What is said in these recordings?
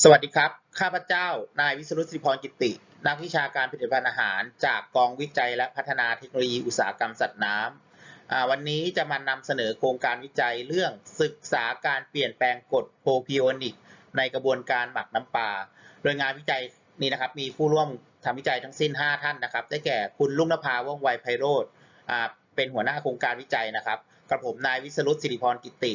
สวัสดีครับ ข้าพเจ้า นายวิศรุตสิริพรกิติ นักวิชาการผลิตภัณฑ์อาหาร จากกองวิจัยและพัฒนาเทคโนโลยีอุตสาหกรรมสัตว์น้ำอ่าวันนี้จะมานำเสนอโครงการวิจัยเรื่องศึกษาการเปลี่ยนแปลงกรดโพพิโอนิก ในกระบวนการหมักน้ำปลา โดยงานวิจัยนี้นะครับ มีผู้ร่วมทำวิจัยทั้งสิ้น 5 ท่านนะครับ ได้แก่คุณลุงนภาว่องไวไพโรธเป็นหัวหน้าโครงการวิจัยนะครับ กระผมนายวิศรุตสิริพรกิติ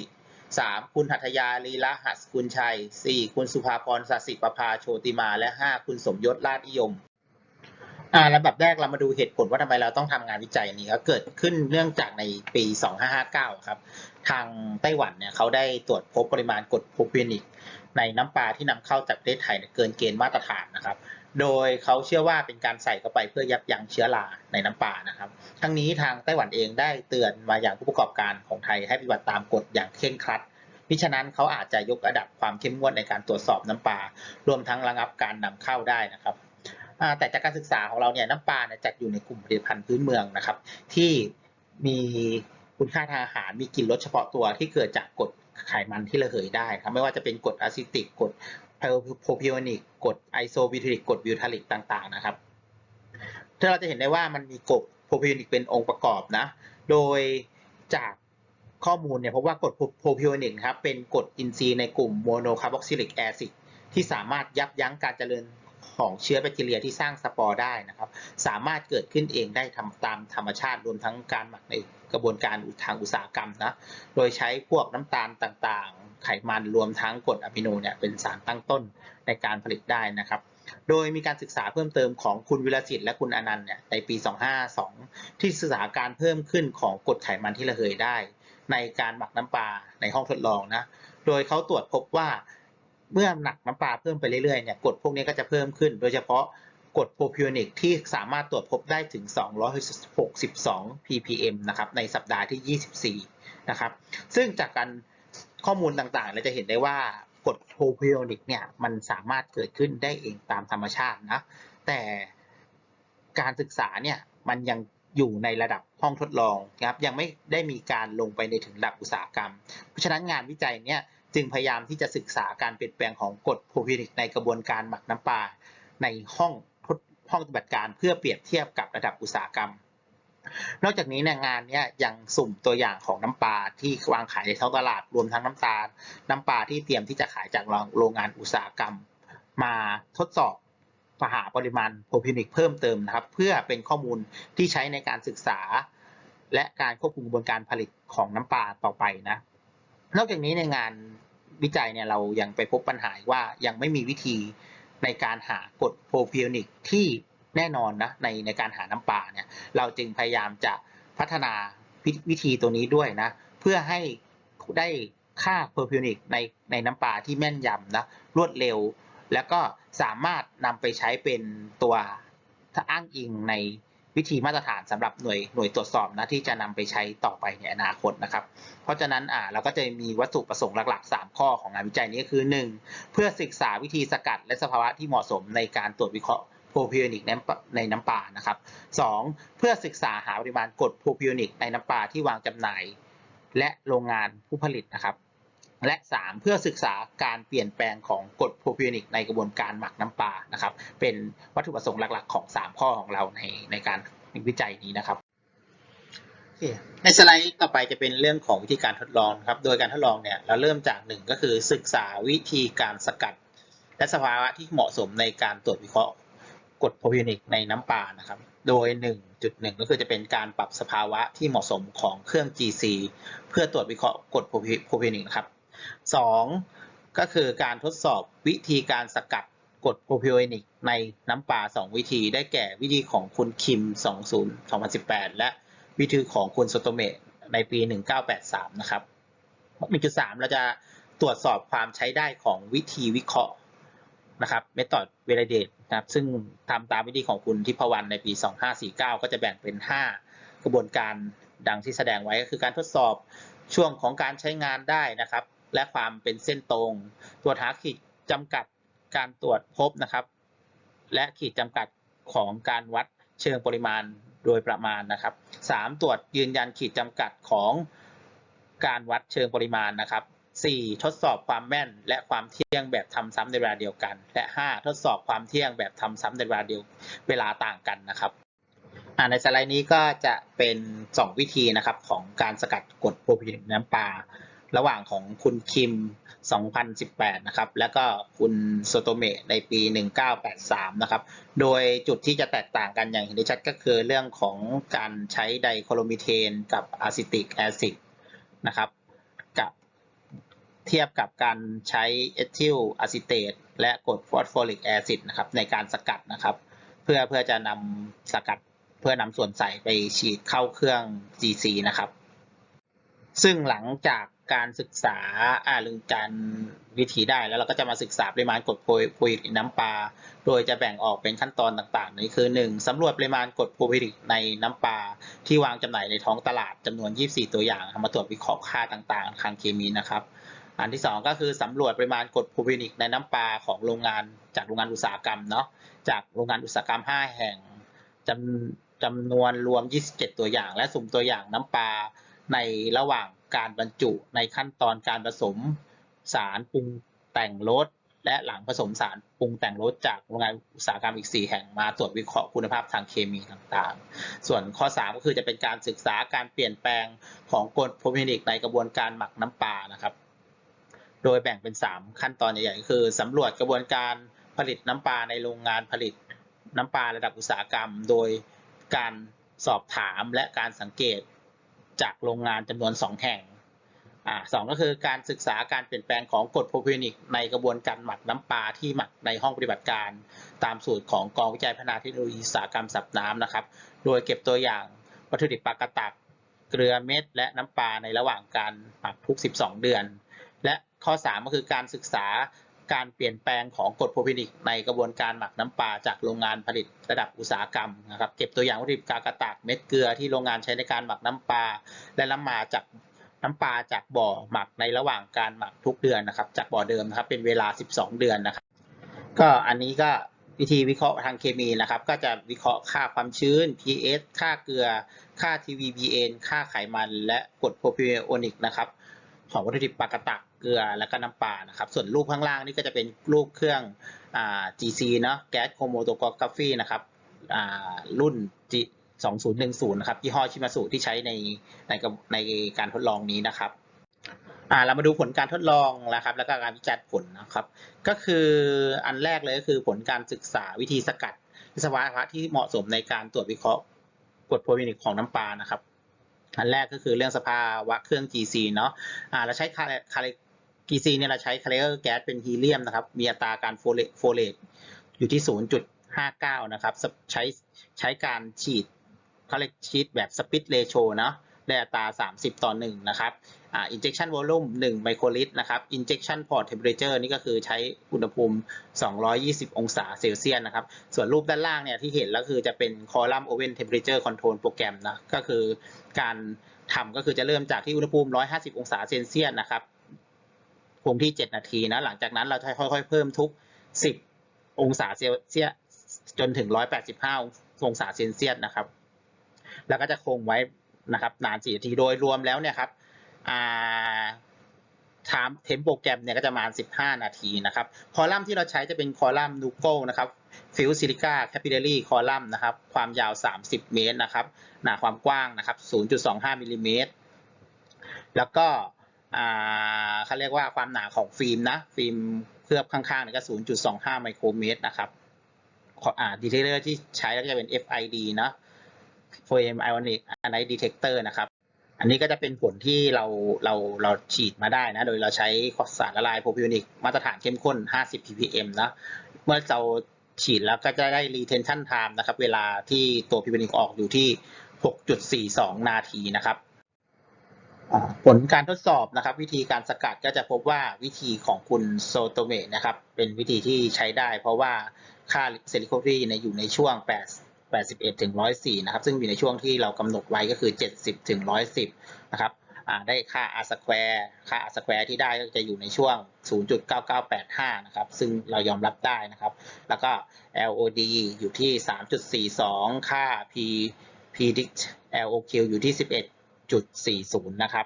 สามคุณหัตยาลีละหัสกุลชัยสี่คุณสุภาพรสัสิประภาโชติมา และห้าคุณสมยศลาดนิยมอ่าลำดับแรกเรามาดูเหตุผลว่าทำไมเราต้องทำงานวิจัยนี้ก็เกิดขึ้นเนื่องจากในปี 2559 ครับ ทางไต้หวันเนี่ยเขาได้ตรวจพบปริมาณกรดโพรพินิกในน้ำปลาที่นำเข้าจากประเทศไทยเกินเกณฑ์มาตรฐานนะครับ โดยเขาเชื่อว่าเป็นการใส่เข้าไปเพื่อยับยั้งเชื้อราในน้ำปลานะครับ ทั้งนี้ทางไต้หวันเองได้เตือนมาอย่างผู้ประกอบการของไทยให้ปฏิบัติตามกฎอย่างเคร่งครัดมิฉะนั้นเขาอาจจะยกระดับความเข้มงวดในการตรวจสอบน้ำปลารวมทั้งระงับการนำเข้าได้นะครับแต่จากการศึกษาของเราเนี่ยน้ำปลาจัดอยู่ในกลุ่มผลิตภัณฑ์พื้นเมืองนะครับ ที่มีคุณค่าทางอาหารมีกลิ่นรสเฉพาะตัวที่เกิดจากกรดไขมันที่ระเหยได้ครับไม่ว่าจะเป็นกรดอะซิติกกรด โพพิโอนิกกรดไอโซบิวทิลิกกรดบิวทาลิกต่างๆนะครับถ้าเราจะเห็นได้ว่ามันมีกรดโพพิโอนิกเป็นองค์ประกอบนะ โดยจากข้อมูลเนี่ยพบว่ากรดโพพิโอนิกครับเป็นกรดอินทรีย์ในกลุ่มโมโนคาร์บอกซิลิกแอซิดที่สามารถยับยั้งการเจริญของเชื้อแบคทีเรียที่สร้างสปอร์ได้นะครับ สามารถเกิดขึ้นเองได้ทำตามธรรมชาติรวมทั้งการหมักในกระบวนการทางอุตสาหกรรมนะ โดยใช้พวกน้ำตาลต่างๆ ไขมันรวมทั้งกรดอะมิโนเนี่ยเป็นสารตั้งต้นในการผลิตได้นะครับ โดยมีการศึกษาเพิ่มเติมของคุณวิรสิทธิ์และคุณอนันต์เนี่ยในปี 252 ที่ศึกษาการเพิ่มขึ้นของกรดไขมันที่ระเหยได้ ในการหมักน้ำปลาในห้องทดลองนะ โดยเขาตรวจพบว่าเมื่อหนักน้ำปลาเพิ่มไปเรื่อยๆเนี่ยกรดพวกนี้ก็จะเพิ่มขึ้น โดยเฉพาะกรดโพพิโอนิกที่สามารถตรวจพบได้ถึง 262 ppm นะครับในสัปดาห์ที่ 24 นะครับ ซึ่งจากการ ข้อมูลต่างๆ เราจะเห็นได้ว่ากรดโพพิโอนิกเนี่ยมันสามารถเกิดขึ้นได้เองตามธรรมชาตินะแต่การศึกษาเนี่ยมันยังอยู่ในระดับห้องทดลองนะครับยังไม่ได้มีการลงไปในถึงระดับอุตสาหกรรม เพราะฉะนั้นงานวิจัยเนี่ยจึงพยายามที่จะศึกษาการเปลี่ยนแปลงของกรดโพพิโอนิกในกระบวนการหมักน้ำปลาในห้องทดห้องปฏิบัติการเพื่อเปรียบเทียบกับระดับอุตสาหกรรม นอกจากนี้เนี่ยงานเนี้ยยังสุ่มตัวอย่างของน้ำปลาที่วางขายในท้องตลาดรวมทั้งน้ำตาล น้ำปลาที่เตรียมที่จะขายจากโรงงานอุตสาหกรรม มาทดสอบหาปริมาณโพพินิกเพิ่มเติมนะครับ เพื่อเป็นข้อมูลที่ใช้ในการศึกษา และการควบคุมกระบวนการผลิตของน้ำปลาต่อไปนะ นอกจากนี้ในงานวิจัยเนี่ยเรายังไปพบปัญหาว่ายังไม่มีวิธีในการหากรดโพพินิกที่ แน่นอนนะในในการหาน้ำปลาเนี่ยเราจึงพยายามจะพัฒนาวิธีตัวนี้ด้วยนะ เพื่อให้ได้ค่าโพพิโอนิกในในน้ำปลาที่แม่นยำนะรวดเร็ว แล้วก็สามารถนำไปใช้เป็นตัวถ้าอ้างอิงในวิธีมาตรฐานสำหรับหน่วยหน่วยตรวจสอบนะที่จะนำไปใช้ต่อไปในอนาคตนะครับ เพราะฉะนั้นอ่าเราก็จะมีวัตถุประสงค์หลัก ๆ 3 ข้อของงานวิจัยนี้ก็คือ 1. เพื่อศึกษาวิธีสกัดและสภาวะที่เหมาะสมในการตรวจวิเคราะห์ โพพิโอนิกในน้ำปลานะครับ 2. เพื่อศึกษาหาปริมาณกรดโพพิโอนิกในน้ำปลาที่วางจำหน่าย และโรงงานผู้ผลิตนะครับ และ 3 เพื่อศึกษาการเปลี่ยนแปลงของกรดโพพิโอนิกในกระบวนการหมักน้ำปลานะครับ เป็นวัตถุประสงค์หลักๆ ของ 3 ข้อของเราในในการวิจัยนี้นะครับในสไลด์ต่อไปจะเป็นเรื่องของวิธีการทดลองครับ โดยการทดลองเนี่ยเราเริ่มจากหนึ่งก็คือศึกษาวิธีการสกัด และสภาวะที่เหมาะสมในการตรวจวิเคราะห์ กรดโพพิโอนิกในน้ำปลานะครับ โดย 1.1 ก็คือจะเป็นการปรับสภาวะที่เหมาะสมของเครื่อง GC เพื่อตรวจวิเคราะห์กรดโพพิโอนิกนะครับ 2 ก็คือการทดสอบวิธีการสกัดกรดโพพิโอนิกในน้ำปลา 2 วิธี ได้แก่วิธีของคุณคิม 20 2018 และวิธีของคุณโซโตเมะในปี 1983 นะครับ 1.3 เราจะตรวจสอบความใช้ได้ของวิธีวิเคราะห์นะครับ Method Validate นะครับซึ่งทำตามวิธีของคุณทิพวรรณในปี 2549 ก็จะแบ่งเป็น 5 กระบวนการดังที่แสดงไว้ก็คือการทดสอบช่วงของการใช้งานได้นะครับ และความเป็นเส้นตรง ตรวจหาขีดจำกัดการตรวจพบนะครับ และขีดจำกัดของการวัดเชิงปริมาณโดยประมาณนะครับ 3. ตรวจยืนยันขีดจำกัดของการวัดเชิงปริมาณนะครับ 4. ทดสอบความแม่นและความเที่ยงแบบทำซ้ำในเวลาเดียวกัน และ 5. ทดสอบความเที่ยงแบบทำซ้ำในเวลาเดียวเวลาต่างกันนะครับในสไลด์นี้ก็จะเป็น 2 วิธีนะครับของการสกัดกดโพรพินิกน้ำปลาระหว่างของคุณคิม 2018 นะครับ แล้วก็คุณโซโตเมะในปี 1983 นะครับ โดยจุดที่จะแตกต่างกันอย่างเห็นได้ชัดก็คือเรื่องของการใช้ไดโคโลมิเทนกับอะซิติกแอซิดนะครับ เทียบกับการใช้เอทิลอะซิเตตและกรดฟอสฟอริกแอซิดนะครับในการสกัดนะครับ เพื่อเพื่อจะนำสกัดเพื่อนำส่วนใส่ไปฉีดเข้าเครื่อง GC นะครับ ซึ่งหลังจากการศึกษาอ่าเรื่อการวิธีได้แล้วเราก็จะมาศึกษาปริมาณกรดโพโพลิกในน้ำปลา โดยจะแบ่งออกเป็นขั้นตอนต่างๆนี่คือ 1. สำรวจปริมาณกรดโพลิกในน้ำปลาที่วางจำหน่ายในท้องตลาดจำนวน 24 ตัวอย่างมาตรวจวิเคราะห์ค่าต่างๆ ทางเคมีนะครับ อันที่ 2 ก็คือสำรวจปริมาณกรดโพลินิกในน้ำปลาของโรงงานจากโรงงานอุตสาหกรรมเนาะจากโรงงานอุตสาหกรรม 5 แห่งจำจำนวนรวม 27 ตัวอย่าง และสุ่มตัวอย่างน้ำปลาในระหว่างการบรรจุในขั้นตอนการผสมสารปรุงแต่งรสและหลังผสมสารปรุงแต่งรสจากโรงงานอุตสาหกรรมอีก 4 แห่งมาตรวจวิเคราะห์คุณภาพทางเคมีต่างๆ ส่วนข้อ 3 ก็คือจะเป็นการศึกษาการเปลี่ยนแปลงของกรดโพรพินิกในกระบวนการหมักน้ำปลานะครับ โดยแบ่งเป็น 3 ขั้นตอนใหญ่ๆคือสำรวจกระบวนการผลิตน้ำปลาในโรงงานผลิตน้ำปลาระดับอุตสาหกรรม โดยการสอบถามและการสังเกตจากโรงงานจำนวน 2 แห่งอ่าสองก็คือการศึกษาการเปลี่ยนแปลงของกรดโพรพินิกในกระบวนการหมักน้ำปลาที่หมักในห้องปฏิบัติการ ตามสูตรของกองวิจัยพัฒนาเทคโนโลยีอุตสาหกรรมสับน้ำนะครับ โดยเก็บตัวอย่างวัตถุดิบปลากระตัก เกลือเม็ด และน้ำปลาในระหว่างการหมักทุก 12 เดือน และ ข้อ 3 ก็คือการศึกษาการเปลี่ยนแปลงของกรดโพรพินิกในกระบวนการหมักน้ำปลาจากโรงงานผลิตระดับอุตสาหกรรมนะครับเก็บตัวอย่างวัตถุดิบกากระตากเม็ดเกลือที่โรงงานใช้ในการหมักน้ำปลาและน้ำมาจากน้ำปลาจากบ่อหมักในระหว่างการหมักทุกเดือนนะครับ จากบ่อเดิมนะครับเป็นเวลา 12 เดือนนะครับ ก็อันนี้ก็วิธีวิเคราะห์ทางเคมีนะครับ ก็จะวิเคราะห์ค่าความชื้น pH ค่าเกลือ ค่า TVBN ค่าไขมัน และกรดโพรพิโอนิกนะครับ ของวัตถุดิบปลากระตัก เกลือและก็น้ำปลานะครับ ส่วนรูปข้างล่างนี่ก็จะเป็นรูปเครื่องอ่า GC เนาะ Gas Chromatography นะครับอ่ารุ่น G 2010นะครับยี่ห้อชิมาสุที่ใช้ในในกับในการทดลองนี้นะครับอ่าเรามาดูผลการทดลองนะครับ แล้วก็การวิจัยผลนะครับ ก็คืออันแรกเลยก็คือผลการศึกษาวิธีสกัดสภาวะที่เหมาะสมในการตรวจวิเคราะห์กรดโพรพินิกของน้ำปลานะครับ อันแรกก็คือเรื่องสภาวะเครื่อง GC เนาะอ่าเราใช้คา เลคาเนี่ยเราใช้คาเลอร์แก๊สเป็นฮีเลียมนะครับ มีอัตราการโฟเลตโฟเลตอยู่ที่ 0.59 นะครับ ใช้ใช้การฉีดเขาเรียกฉีดแบบสปิ t เรโชเนาะได้อัตรา 30 ต่อ 1 นะครับ อ่า injection volume 1 ไมโครลิตร นะครับ injection port temperature นี่ก็คือใช้อุณหภูมิ 220 องศาเซลเซียส นะครับ ส่วนรูปด้านล่างเนี่ยที่เห็นแล้วคือจะเป็น column oven temperature control โปรแกรมนะ ก็คือการทำก็คือจะเริ่มจากที่อุณหภูมิ 150 องศาเซลเซียส นะครับ ภูมิที่ 7 นาทีนะ หลังจากนั้นเราจะค่อยๆ เพิ่มทุก 10 องศาเซลเซียสจนถึง 185 องศาเซลเซียสนะครับ แล้วก็จะคงไว้นะครับนาน 4 นาที โดยรวมแล้วเนี่ยครับอ่าไทม์เทมโปรแกรมเนี่ยก็จะมาณ15 นาทีนะครับ คอลัมน์ที่เราใช้จะเป็นคอลัมน์นูโก้นะครับฟิลซิลิก้าแคปิลลารีคอลัมน์นะครับ ความยาว 30 เมตรนะครับ หนาความกว้างนะครับ 0.25มิลลิเมตร แล้วก็ เขาเรียกว่าความหนาของฟิล์มนะฟิล์มเคลือบข้างๆเนี่ยก็ 0.25 ไมโครเมตรนะครับดีเทคเตอร์ที่ใช้ก็จะเป็น FID นะ Flame Ionic Anode Detector นะครับ อันนี้ก็จะเป็นผลที่เราเราเราฉีดมาได้นะ โดยเราใช้สารละลายโพรพิโอนิกมาตรฐานเข้มข้น 50 ppm นะ เมื่อเราฉีดแล้วก็จะได้ retention time นะครับ เวลาที่ตัวพิโอนิกออกอยู่ที่ 6.42 นาทีนะครับ ผลการทดสอบนะครับ วิธีการสกัดก็จะพบว่าวิธีของคุณโซโตเมะนะครับ เป็นวิธีที่ใช้ได้ เพราะว่าค่าเซลิโครีในอยู่ในช่วง 8 81ถึง104นะครับ ซึ่งอยู่ในช่วงที่เรากำหนดไว้ก็คือ 70ถึง110นะครับได้ค่า r square ค่า r square ที่ได้ก็จะอยู่ในช่วง 0.9985 นะครับ ซึ่งเรายอมรับได้นะครับ แล้วก็ LOD อยู่ที่ 3.42 ค่า P predict LOQ อยู่ที่ 11 1.40 นะครับ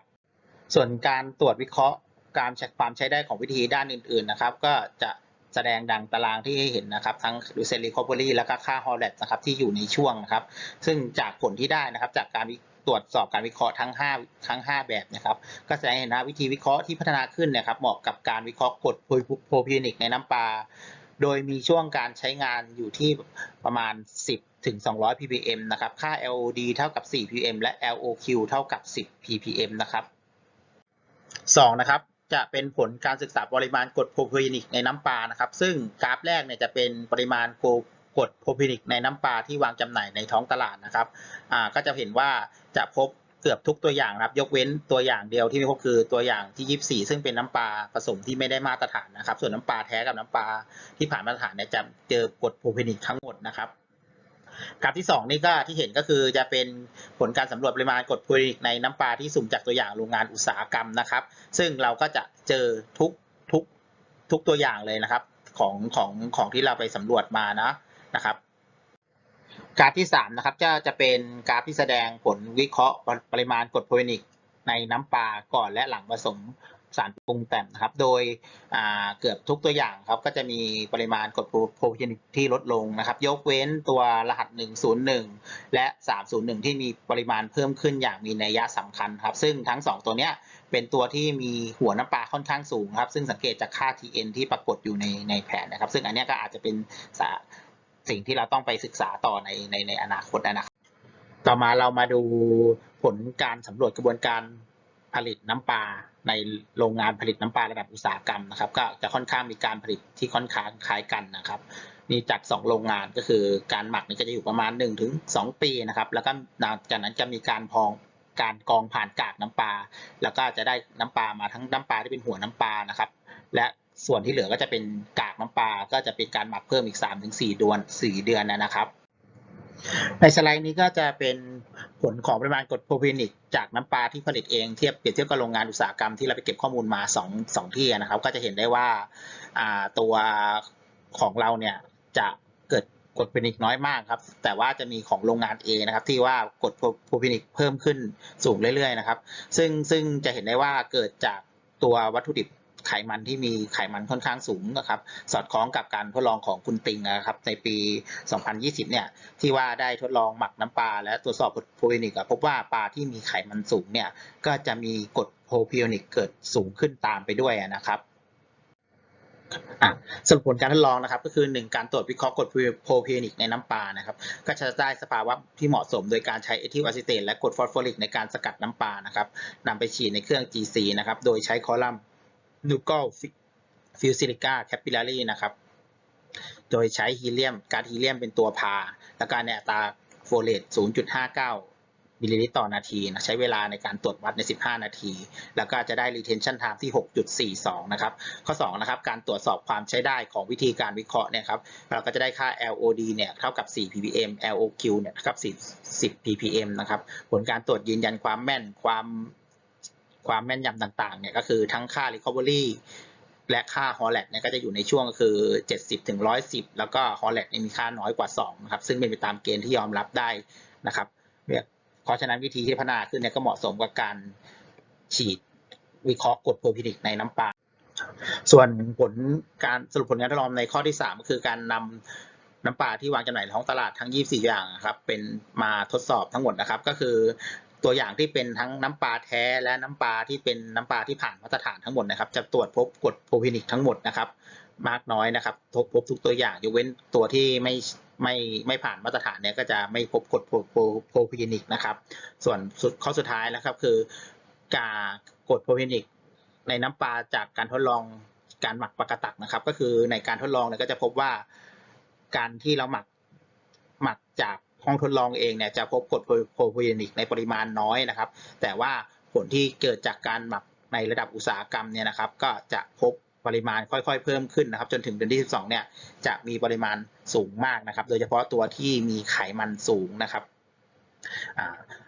ส่วนการตรวจวิเคราะห์การใช้ความใช้ได้ของวิธีด้านอื่นๆนะครับ ก็จะแสดงดังตารางที่ให้เห็นนะครับ ทั้ง r e c e n t recovery แล้วก็ค่า h o l l e t นะครับที่อยู่ในช่วงนะครับ ซึ่งจากผลที่ได้นะครับจากการตรวจสอบการวิเคราะห์ทั้ง 5 ทั้ง 5 แบบนะครับ ก็แสดงเห็นนะวิธีวิเคราะห์ที่พัฒนาขึ้นนะครับเหมาะกับการวิเคราะห์กรดโพรพินิกในน้ำปลา โดยมีช่วงการใช้งานอยู่ที่ประมาณ 10 ถึง 200 ppm นะครับ ค่า LOD เท่ากับ 4 ppm และ LOQ เท่ากับ 10 ppm นะครับ 2 นะครับจะเป็นผลการศึกษาปริมาณกรดโพรพินิกในน้ำปลานะครับ ซึ่งกราฟแรกเนี่ยจะเป็นปริมาณกรดโพรพินิกในน้ำปลาที่วางจำหน่ายในท้องตลาดนะครับ อ่า ก็จะเห็นว่าจะพบ เกือบทุกตัวอย่างนะครับ ยกเว้นตัวอย่างเดียวที่ไม่พบคือตัวอย่างที่ 24 ซึ่งเป็นน้ำปลาผสมที่ไม่ได้มาตรฐานนะครับ ส่วนน้ำปลาแท้กับน้ำปลาที่ผ่านมาตรฐานเนี่ยจะเจอกรดโพรพินิกทั้งหมดนะครับกราฟที่ 2 นี่ก็ที่เห็นก็คือจะเป็นผลการสำรวจปริมาณกรดโพรพินิกในน้ำปลาที่สุ่มจากตัวอย่างโรงงานอุตสาหกรรมนะครับ ซึ่งเราก็จะเจอทุกทุกทุกตัวอย่างเลยนะครับ ของของของที่เราไปสำรวจมานะนะครับ กราฟที่3นะครับจะจะเป็นกราฟที่แสดงผลวิเคราะห์ปริมาณกรดโพรนิกในน้ำปลาก่อนและหลังผสมสารปรุงแต่งนะครับ โดยเกือบทุกตัวอย่างครับก็จะมีปริมาณกรดโพรนิกที่ลดลงนะครับ ยกเว้นตัวรหัส 101 และ 301 ที่มีปริมาณเพิ่มขึ้นอย่างมีนัยสำคัญครับ ซึ่งทั้ง 2 ตัวเนี้ยเป็นตัวที่มีหัวน้ำปลาค่อนข้างสูงครับ ซึ่งสังเกตจากค่า TN ที่ปรากฏอยู่ในในแผนนะครับ ซึ่งอันเนี้ยก็อาจจะเป็น สิ่งที่เราต้องไปศึกษาต่อในในในอนาคตนะครับต่อมาเรามาดูผลการสำรวจกระบวนการผลิตน้ำปลาในโรงงานผลิตน้ำปลาระดับอุตสาหกรรมนะครับ ก็จะค่อนข้างมีการผลิตที่ค่อนข้างคล้ายกันนะครับนี่จาก 2 โรงงานก็คือการหมักนี่ก็จะอยู่ประมาณ 1-2 ปีนะครับ แล้วก็จากนั้นจะมีการพองการกองผ่านกากน้ำปลาแล้วก็จะได้น้ำปลามาทั้งน้ำปลาที่เป็นหัวน้ำปลานะครับ และ ส่วนที่เหลือก็จะเป็นกากน้ำปลาก็จะเป็นการหมักเพิ่มอีก 3-4เดือน4เดือนนะครับ ในสไลด์นี้ก็จะเป็นผลของปริมาณกรดโพรพินิกจากน้ำปลาที่ผลิตเองเทียบเปรียบเทียบกับโรงงานอุตสาหกรรมที่เราไปเก็บข้อมูลมา2 2ที่นะครับ ก็จะเห็นได้ว่าตัวของเราเนี่ยจะเกิดกรดโพรพินิกน้อยมากครับ แต่ว่าจะมีของโรงงาน A นะครับ ที่ว่ากรดโพรพินิกเพิ่มขึ้นสูงเรื่อยๆนะครับ ซึ่งซึ่งจะเห็นได้ว่าเกิดจากตัววัตถุดิบ ไขมันที่มีไขมันค่อนข้างสูงนะครับ สอดคล้องกับการทดลองของคุณติงนะครับ ในปี 2020 เนี่ย ที่ว่าได้ทดลองหมักน้ำปลาและตรวจสอบโพรพินิกพบว่าปลาที่มีไขมันสูงเนี่ย ก็จะมีกรดโพรพินิกเกิดสูงขึ้นตามไปด้วยนะครับสรุปผลการทดลองนะครับก็คือ 1 การตรวจวิเคราะห์กรดโพรพินิกในน้ำปลานะครับก็จะได้สภาวะที่เหมาะสมโดยการใช้เอทิลอะซิเตตและกรดฟอสฟอริกในการสกัดน้ำปลานะครับนำไปฉีดในเครื่อง GC นะครับโดยใช้คอลัมน์ นูก l ฟิวซิลิก้าแคปิลารีนะครับ โดยใช้ฮีเลียมก๊าซฮีเลียมเป็นตัวพา และการในอัตราโฟเลต0.59 มิลลิลิตรต่อนาทีนะใช้เวลาในการตรวจวัดใน 15 นาที แล้วก็จะได้ retention time ที่ 6.42 นะครับ ข้อ 2 นะครับ การตรวจสอบความใช้ได้ของวิธีการวิเคราะห์เนี่ยครับ เราก็จะได้ค่า LOD เนี่ยเท่ากับ 4 ppm LOQ เนี่ยเท่ากับ 10 10 ppm นะครับ ผลการตรวจยืนยันความแม่นความ ความแม่นยำต่างๆเนี่ยก็คือทั้งค่า recovery และค่า h o l l e t เนี่ยก็จะอยู่ในช่วงก็คือ 70ถึง110 แล้วก็ h o l l e t เนี่ยมีค่าน้อยกว่า2นะครับซึ่งเป็นไปตามเกณฑ์ที่ยอมรับได้นะครับเพราะฉะนั้นวิธีที่พัฒนาขึ้นเนี่ยก็เหมาะสมกับการฉีดวิเคราะห์กรดโพรพินิกในน้ำปลาส่วนผลการสรุปผลการทดลองในข้อที่ 3 ก็คือการนำน้ำปลาที่วางจำหน่ายในท้องตลาดทั้ง 24 อย่างครับเป็นมาทดสอบทั้งหมดนะครับ ก็คือ ตัวอย่างที่เป็นทั้งน้ำปลาแท้และน้ำปลาที่เป็นน้ำปลาที่ผ่านมาตรฐานทั้งหมดนะครับ จะตรวจพบกรดโพพินิกทั้งหมดนะครับ มากน้อยนะครับพบทุกตัวอย่างยกเว้นตัวที่ไม่ไม่ไม่ผ่านมาตรฐานเนี่ยก็จะไม่พบกรดโพรพินิกนะครับ ส่วนข้อสุดท้ายนะครับคือการกรดโพพินิกในน้ำปลาจากการทดลองการหมักปลากระตักนะครับ ก็คือในการทดลองเนี่ยก็จะพบว่าการที่เราหมักหมักจาก ห้องทดลองเองเนี่ยจะพบกรดโพรพินิกในปริมาณน้อยนะครับ แต่ว่าผลที่เกิดจากการหมักในระดับอุตสาหกรรมเนี่ยนะครับ ก็จะพบปริมาณค่อยๆ เพิ่มขึ้นนะครับ จนถึงเดือนที่ 12 เนี่ยจะมีปริมาณสูงมากนะครับ โดยเฉพาะตัวที่มีไขมันสูงนะครับ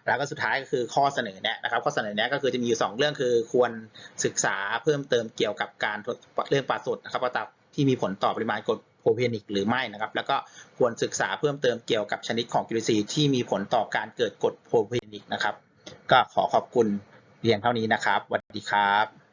แล้วก็สุดท้ายก็คือข้อเสนอแนะนะครับ ข้อเสนอแนะก็คือจะมีอยู่ 2 เรื่องคือควรศึกษาเพิ่มเติมเกี่ยวกับการทดเรื่องปลาสดนะครับปลาตับที่มีผลต่อปริมาณกรด โพรพินิกหรือไม่นะครับ แล้วก็ควรศึกษาเพิ่มเติมเกี่ยวกับชนิดของจุลินทรีย์ที่มีผลต่อการเกิดกรดโพรพินิกนะครับ ก็ขอขอบคุณเรียนเท่านี้นะครับสวัสดีครับ